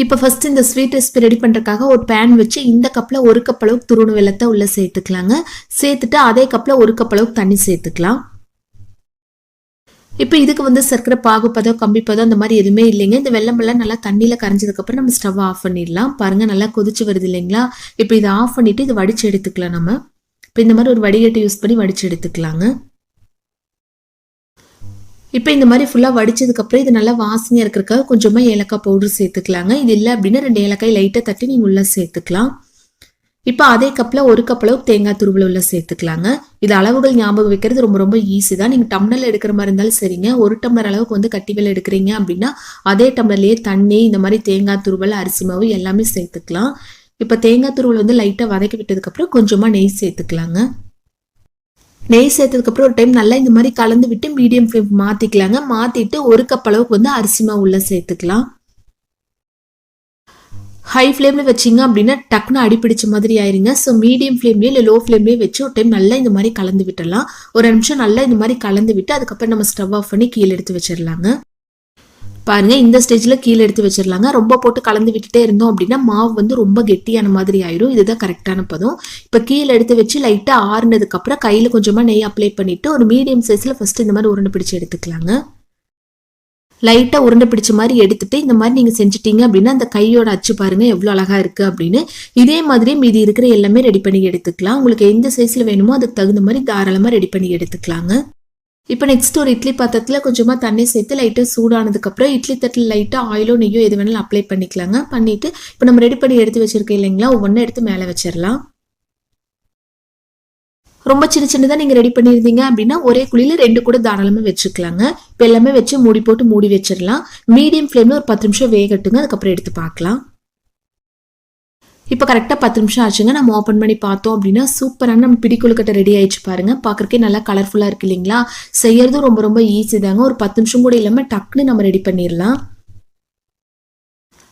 இப்போ ஃபஸ்ட் இந்த sweet recipe ready பண்ணுறதுக்காக ஒரு பேன் வச்சு இந்த கப்பில் ஒரு கப் அளவுக்கு துருணு வெள்ளத்தை உள்ளே சேர்த்துக்கலாங்க. சேர்த்துட்டு அதே கப்பில் ஒரு கப் அளவுக்கு தண்ணி சேர்த்துக்கலாம். இப்போ இதுக்கு வந்து சர்க்கரை பாகுப்பதம் கம்பிப்பதம் அந்த மாதிரி எதுவுமே இல்லைங்க. இந்த வெள்ளமெல்லாம் நல்லா தண்ணியில் கரைஞ்சதுக்கப்புறம் நம்ம ஸ்டவ் ஆஃப் பண்ணிடலாம். பாருங்கள் நல்லா கொதிச்சு வருது இல்லைங்களா? இப்போ இதை ஆஃப் பண்ணிவிட்டு இது வடிச்சு எடுத்துக்கலாம் நம்ம. இப்போ இந்த மாதிரி ஒரு வடிகட்டை யூஸ் பண்ணி வடிச்சு எடுத்துக்கலாங்க. இப்போ இந்த மாதிரி ஃபுல்லாக வடிச்சதுக்கப்புறம் இது நல்லா வாசனையாக இருக்கிறதுக்காக கொஞ்சமாக ஏலக்காய் பவுடர் சேர்த்துக்கலாங்க. இது இல்லை அப்படின்னா ரெண்டு ஏலக்காய் லைட்டாக தட்டி நீங்கள் உள்ளே சேர்த்துக்கலாம். இப்போ அதே கப்பில் ஒரு கப் அளவுக்கு தேங்காய் துருவல் உள்ள சேர்த்துக்கலாங்க. இது அளவுகள் ஞாபகம் வைக்கிறது ரொம்ப ரொம்ப ஈஸி தான். நீங்கள் டம்ளரில் எடுக்கிற மாதிரி இருந்தாலும் சரிங்க. ஒரு டம்ளர் அளவுக்கு வந்து கட்டி வேலை எடுக்கிறீங்க அப்படின்னா அதே டம்ளர்லேயே தண்ணி இந்த மாதிரி தேங்காய் துருவல் அரிசி மாவு எல்லாமே சேர்த்துக்கலாம். இப்போ தேங்காய் துருவல் வந்து லைட்டாக வதக்கி விட்டதுக்கப்புறம் கொஞ்சமாக நெய் சேர்த்துக்கலாங்க. நெய் சேர்த்ததுக்கப்புறம் ஒரு டைம் நல்லா இந்த மாதிரி கலந்து விட்டு மீடியம் ஃப்ளேம் மாற்றிக்கலாங்க மாற்றிட்டு ஒரு கப் அளவுக்கு வந்து அரிசிமா உள்ளே உள்ள சேர்த்துக்கலாம். ஹை ஃப்ளேமில் வச்சிங்க அப்படின்னா டக்குன்னு அடிப்பிடிச்ச மாதிரி ஆயிருங்க. ஸோ மீடியம் ஃப்ளேம்லேயே இல்லை லோ ஃப்ளேம்லேயே வச்சு ஒரு டைம் நல்லா இந்த மாதிரி கலந்து விட்டுடலாம். ஒரு நிமிஷம் நல்லா இந்த மாதிரி கலந்து விட்டு அதுக்கப்புறம் நம்ம ஸ்டவ் ஆஃப் பண்ணி கீழே எடுத்து வச்சிடலாங்க. பாருங்க இந்த ஸ்டேஜில் கீழே எடுத்து வச்சிடலாங்க. ரொம்ப போட்டு கலந்து விட்டுட்டே இருந்தோம் அப்படின்னா மாவு வந்து ரொம்ப கெட்டியான மாதிரி ஆயிரும். இதுதான் கரெக்டான பதம். இப்போ கீழே எடுத்து வச்சு லைட்டாக ஆறுனதுக்கப்புறம் கையில் கொஞ்சமாக நெய் அப்ளை பண்ணிட்டு ஒரு மீடியம் சைஸில் ஃபர்ஸ்ட் இந்த மாதிரி உருண்டை பிடிச்சி எடுத்துக்கலாங்க. லைட்டாக உருண்டை பிடிச்ச மாதிரி எடுத்துட்டு இந்த மாதிரி நீங்கள் செஞ்சிட்டீங்க அப்படின்னா அந்த கையோட அச்சு பாருங்க எவ்வளோ அழகாக இருக்குது அப்படின்னு. இதே மாதிரி மீதி இருக்கிற எல்லாமே ரெடி பண்ணி எடுத்துக்கலாம். உங்களுக்கு எந்த சைஸில் வேணுமோ அதுக்கு தகுந்த மாதிரி தாராளமாக ரெடி பண்ணி எடுத்துக்கலாங்க. இப்போ நெக்ஸ்ட் ஒரு இட்லி பாத்திரத்தில் கொஞ்சமாக தண்ணி சேர்த்து லைட்டாக சூடானதுக்கப்புறம் இட்லி தட்டில் லைட்டாக ஆயிலோ நெய்யோ எது வேணாலும் அப்ளை பண்ணிக்கலாங்க. பண்ணிட்டு இப்போ நம்ம ரெடி பண்ணி எடுத்து வச்சுருக்கோம் இல்லைங்களா? ஒவ்வொன்றும் எடுத்து மேலே வச்சிடலாம். ரொம்ப சின்ன சின்னதாக நீங்கள் ரெடி பண்ணியிருந்தீங்க அப்படின்னா ஒரே குழியில் ரெண்டு கூட தாராளமாக வச்சுக்கலாங்க. இப்போ எல்லாமே வச்சு மூடி போட்டு மூடி வச்சிடலாம். மீடியம் ஃப்ளேமில் ஒரு பத்து நிமிஷம் வேகட்டுங்க. அதுக்கப்புறம் எடுத்து பார்க்கலாம். இப்போ கரெக்டாக பத்து நிமிஷம் ஆச்சுங்க. நம்ம ஓப்பன் பண்ணி பார்த்தோம் அப்படின்னா சூப்பரான நம்ம பிடிக்குழுக்கட்டை ரெடி ஆயிடுச்சு பாருங்க. பார்க்குறக்கே நல்லா கலர்ஃபுல்லாக இருக்கு இல்லைங்களா? செய்யறதும் ரொம்ப ரொம்ப ஈஸி தாங்க. ஒரு பத்து நிமிஷம் கூட இல்லாமல் டக்குன்னு நம்ம ரெடி பண்ணிடலாம்.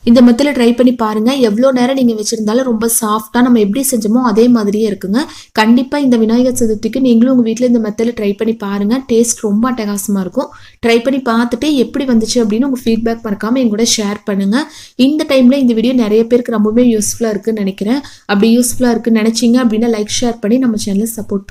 இந்த மெத்தில் ட்ரை பண்ணி பாருங்க. எவ்வளோ நேரம் நீங்கள் வச்சுருந்தாலும் ரொம்ப சாஃப்டாக நம்ம எப்படி செஞ்சோமோ அதே மாதிரியே இருக்குங்க. கண்டிப்பாக இந்த விநாயகர் சதுர்த்திக்கு நீங்களும் உங்கள் வீட்டில் இந்த மெத்தில் ட்ரை பண்ணி பாருங்கள் டேஸ்ட் ரொம்ப அட்டகாசமாக இருக்கும். ட்ரை பண்ணி பார்த்துட்டு எப்படி வந்துச்சு அப்படின்னு உங்கள் ஃபீட்பேக் மறக்காமல் எங்கூட ஷேர் பண்ணுங்க. இந்த டைமில் இந்த வீடியோ நிறைய பேருக்கு ரொம்பவே யூஸ்ஃபுல்லாக இருக்குன்னு நினைக்கிறேன். அப்படி யூஸ்ஃபுல்லாக இருக்குன்னு நினச்சிங்க அப்படின்னா லைக் ஷேர் பண்ணி நம்ம சேனலை சப்போர்ட்